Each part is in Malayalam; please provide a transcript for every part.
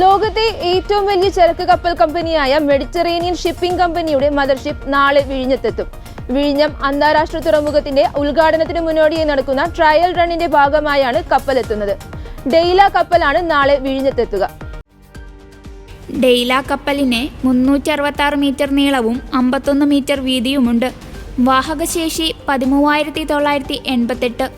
ലോകത്തെ ഏറ്റവും വലിയ ചരക്ക് കപ്പൽ കമ്പനിയായ മെഡിറ്ററേനിയൻ ഷിപ്പിംഗ് കമ്പനിയുടെ മദർഷിപ്പ് നാളെ വിഴിഞ്ഞത്തെത്തും. വിഴിഞ്ഞം അന്താരാഷ്ട്ര തുറമുഖത്തിന്റെ ഉദ്ഘാടനത്തിന് മുന്നോടിയായി നടക്കുന്ന ട്രയൽ റണ്ണിന്റെ ഭാഗമായാണ് കപ്പലെത്തുന്നത്. ഡെയ്ല കപ്പലാണ് നാളെ വിഴിഞ്ഞത്തെത്തുക. ഡെയ്ല കപ്പലിന് മുന്നൂറ്റി അറുപത്തി മീറ്റർ നീളവും അമ്പത്തൊന്ന് മീറ്റർ വീതിയുമുണ്ട്. വാഹകശേഷി പതിമൂവായിരത്തി തൊള്ളായിരത്തി എൺപത്തെട്ട്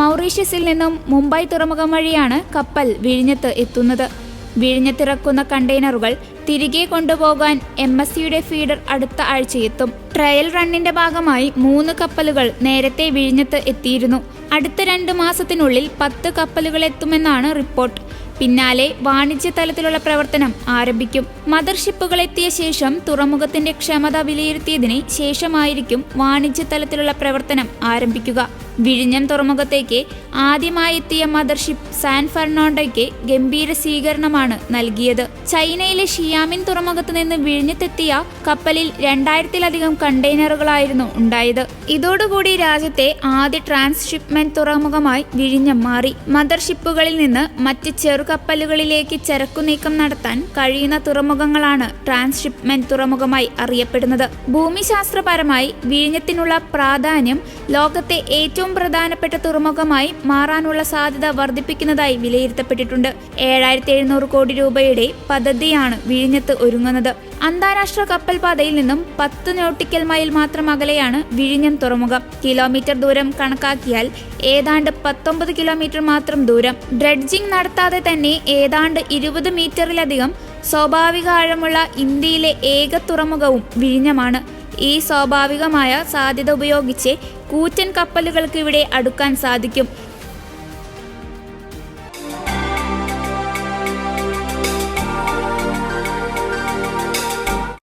മൗറീഷ്യസിൽ നിന്നും മുംബൈ തുറമുഖം വഴിയാണ് കപ്പൽ വിഴിഞ്ഞത്ത് എത്തുന്നത്. വിഴിഞ്ഞത്തിറക്കുന്ന കണ്ടെയ്നറുകൾ തിരികെ കൊണ്ടുപോകാൻ എം എസ് സിയുടെ ഫീഡർ അടുത്ത ആഴ്ചയെത്തും. ട്രയൽ റണ്ണിന്റെ ഭാഗമായി മൂന്ന് കപ്പലുകൾ നേരത്തെ വിഴിഞ്ഞത്ത് എത്തിയിരുന്നു. അടുത്ത രണ്ട് മാസത്തിനുള്ളിൽ പത്ത് കപ്പലുകൾ എത്തുമെന്നാണ് റിപ്പോർട്ട്. പിന്നാലെ വാണിജ്യ തലത്തിലുള്ള പ്രവർത്തനം ആരംഭിക്കും. മദർഷിപ്പുകൾ എത്തിയ ശേഷം തുറമുഖത്തിന്റെ ക്ഷമത വിലയിരുത്തിയതിന് ശേഷമായിരിക്കും വാണിജ്യ തലത്തിലുള്ള പ്രവർത്തനം ആരംഭിക്കുക. വിഴിഞ്ഞം തുറമുഖത്തേക്ക് ആദ്യമായി എത്തിയ മദർഷിപ്പ് സാൻ ഫെർണാണ്ടോയ്ക്ക് ഗംഭീര സ്വീകരണമാണ് നൽകിയത്. ചൈനയിലെ ഷിയാമിൻ തുറമുഖത്ത് നിന്ന് വിഴിഞ്ഞത്തെത്തിയ കപ്പലിൽ രണ്ടായിരത്തിലധികം കണ്ടെയ്നറുകളായിരുന്നു ഉണ്ടായത്. ഇതോടുകൂടി രാജ്യത്തെ ആദ്യ ട്രാൻസ്ഷിപ്മെന്റ് തുറമുഖമായി വിഴിഞ്ഞം മാറി. മദർഷിപ്പുകളിൽ നിന്ന് മറ്റ് ചെറുകപ്പലുകളിലേക്ക് ചരക്കു നീക്കം നടത്താൻ കഴിയുന്ന തുറമുഖങ്ങളാണ് ട്രാൻസ്ഷിപ്മെന്റ് തുറമുഖമായി അറിയപ്പെടുന്നത്. ഭൂമിശാസ്ത്രപരമായി വിഴിഞ്ഞത്തിനുള്ള പ്രാധാന്യം ലോകത്തെ ഏറ്റവും പ്രധാനപ്പെട്ട തുറമുഖമായി മാറാനുള്ള സാധ്യത വർദ്ധിപ്പിക്കുന്നതായി വിലയിരുത്തപ്പെട്ടിട്ടുണ്ട്. ഏഴായിരത്തി എഴുന്നൂറ് കോടി രൂപയുടെ പദ്ധതിയാണ് വിഴിഞ്ഞത്ത് ഒരുങ്ങുന്നത്. അന്താരാഷ്ട്ര കപ്പൽപാതയിൽ നിന്നും പത്ത് നോട്ടിക്കൽ മൈൽ മാത്രം അകലെയാണ് വിഴിഞ്ഞം തുറമുഖം. കിലോമീറ്റർ ദൂരം കണക്കാക്കിയാൽ ഏതാണ്ട് പത്തൊമ്പത് കിലോമീറ്റർ മാത്രം ദൂരം. ഡ്രഡ്ജിംഗ് നടത്താതെ തന്നെ ഏതാണ്ട് ഇരുപത് മീറ്ററിലധികം സ്വാഭാവിക ആഴമുള്ള ഇന്ത്യയിലെ ഏക തുറമുഖവും വിഴിഞ്ഞമാണ്. ഈ സ്വാഭാവികമായ സാധ്യത ഉപയോഗിച്ച് കൂറ്റൻ കപ്പലുകൾക്ക് ഇവിടെ അടുക്കാൻ സാധിക്കും.